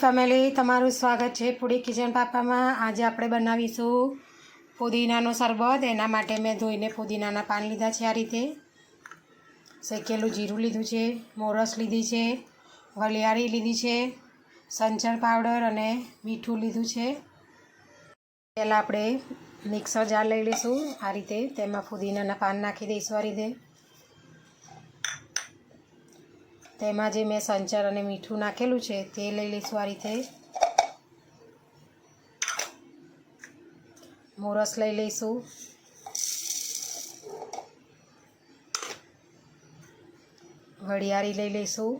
Family, તમારું સ્વાગત છે પૂડી કિચન પાપામાં. આજે આપણે બનાવીશું ફુદીનાનો શરબત. એના માટે મેં ધોઈને પુદીનાના પાન લીધા છે આ રીતે. શેકેલું જીરું લીધું છે, મોરસ લીધી છે, વલિયાળી લીધી છે, સંચળ પાવડર અને મીઠું લીધું છે. પહેલાં આપણે મિક્સર જાર લઈ લઈશું. આ રીતે તેમાં પુદીનાના પાન નાખી દઈશું આ રીતે. તેમાં જે મેં સંચર અને મીઠું નાખેલું છે તે લઈ લઈશું આ રીતે મોરસ લઈ લઈશું. વડિયાળી લઈ લઈશું.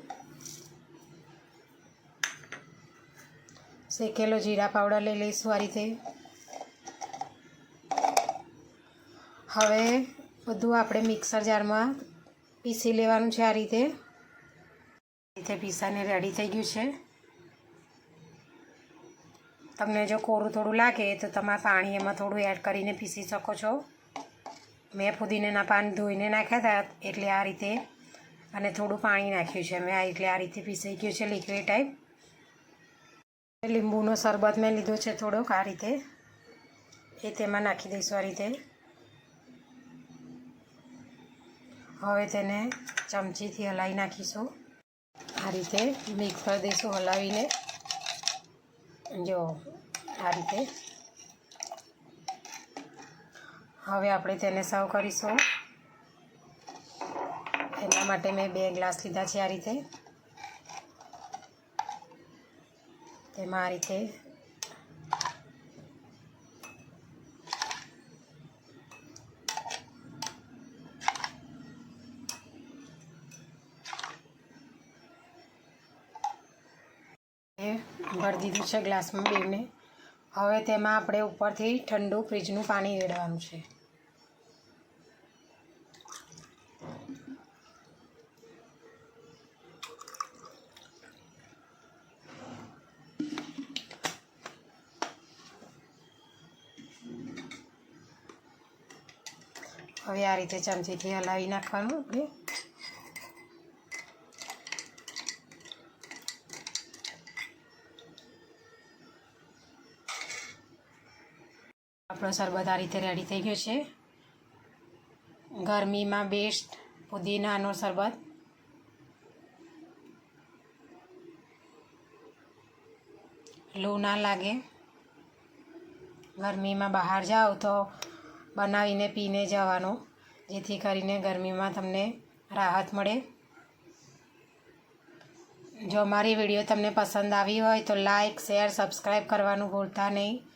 શેકેલો જીરા પાવડર લઈ લઈશું આ રીતે હવે બધું આપણે મિક્સર જારમાં પીસી લેવાનું છે આ રીતે. રીતે પીસાને રેડી થઈ ગયું છે. તમને જો કોરું થોડું લાગે તો તમારે પાણી એમાં થોડું એડ કરીને પીસી શકો છો. મેં ફુદીનાના પાન ધોઈને નાખ્યા હતા એટલે આ રીતે અને થોડું પાણી નાખ્યું છે. મેં એટલે આ રીતે પીસાઈ ગયું છે લિક્વિડ ટાઈપ લીંબુનો શરબત મેં લીધો છે થોડોક આ રીતે. એ તેમાં નાખી દઈશું આ રીતે. હવે તેને ચમચીથી હલાવી નાખીશું. આ રીતે મિક્સ કરી દઈશું હલાવીને, જો આ રીતે. હવે આપણે તેને સર્વ કરીશું. એના માટે મેં બે ગ્લાસ લીધા છે આ રીતે. તેમાં આ રીતે એ ભરી દીધું છે ગ્લાસમાં બેને. હવે તેમાં આપણે ઉપરથી ઠંડુ ફ્રીજનું પાણી રેડવાનું છે. હવે આ રીતે ચમચીથી હલાવી નાખવાનું આપણે આપણો શરબત આ રીતે રેડી થઈ ગયો છે. ગરમીમાં બેસ્ટ પુદીનાનો શરબત. લૂ ના લાગે. ગરમીમાં બહાર જાઓ તો બનાવીને પીને જવાનું, જેથી કરીને ગરમીમાં તમને રાહત મળે. જો મારી વીડિયો તમને પસંદ આવી હોય તો લાઈક શેર સબસ્ક્રાઈબ કરવાનું ભૂલતા નહીં.